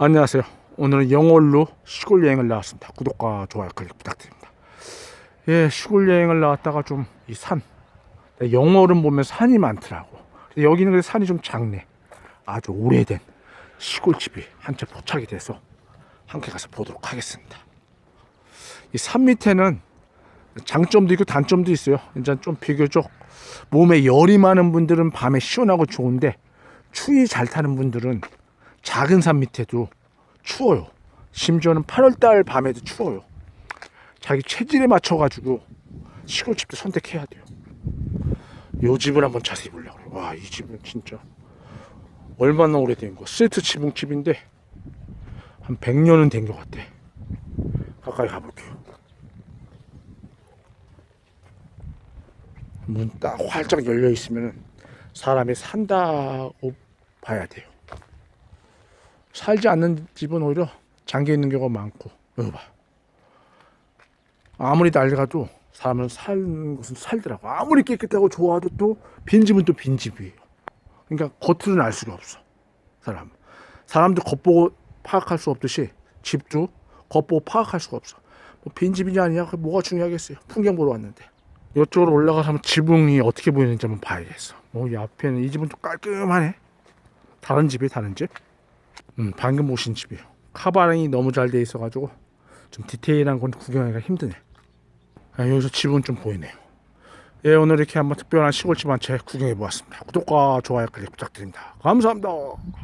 안녕하세요. 오늘은 영월로 시골 여행을 나왔습니다. 구독과 좋아요 클릭 부탁드립니다. 예, 시골 여행을 나왔다가 좀 이 산, 영월은 보면 산이 많더라고. 여기는 그래 산이 좀 작네. 아주 오래된 시골집이 한 채 포착이 돼서 함께 가서 보도록 하겠습니다. 이 산 밑에는 장점도 있고 단점도 있어요. 이제 좀 비교적 몸에 열이 많은 분들은 밤에 시원하고 좋은데 추위 잘 타는 분들은 작은 산 밑에도 추워요. 심지어는 8월달 밤에도 추워요. 자기 체질에 맞춰가지고 시골집도 선택해야 돼요. 요 집을 한번 자세히 보려고. 와, 이 집은 진짜 얼마나 오래된 거. 스웨트 지붕집인데 한 100년은 된 것 같아. 가까이 가볼게요. 문 딱 활짝 열려 있으면 사람이 산다고 봐야 돼요. 살지 않는 집은 오히려 잠겨 있는 경우가 많고 여기 봐. 아무리 낡아도 사람은 사는 것은 살더라고. 아무리 깨끗하고 좋아도 또 빈집은 또 빈집이에요. 그러니까 겉으로는 알 수가 없어 사람. 사람도 겉보고 파악할 수 없듯이 집도 겉보고 파악할 수가 없어. 뭐 빈집이냐 아니냐 그게 뭐가 중요하겠어요? 풍경 보러 왔는데. 이쪽으로 올라가서 한번 지붕이 어떻게 보이는지 한번 봐야겠어. 뭐 이 앞에는 이 집은 또 깔끔하네. 다른 집이 다른 집 음, 방금 오신 집이에요. 카바랑이 너무 잘 돼 있어가지고 좀 디테일한 건 구경하기가 힘드네. 아, 여기서 집은 좀 보이네요. 예, 오늘 이렇게 한번 특별한 시골집 한 채 구경해 보았습니다. 구독과 좋아요 클릭 부탁드립니다. 감사합니다.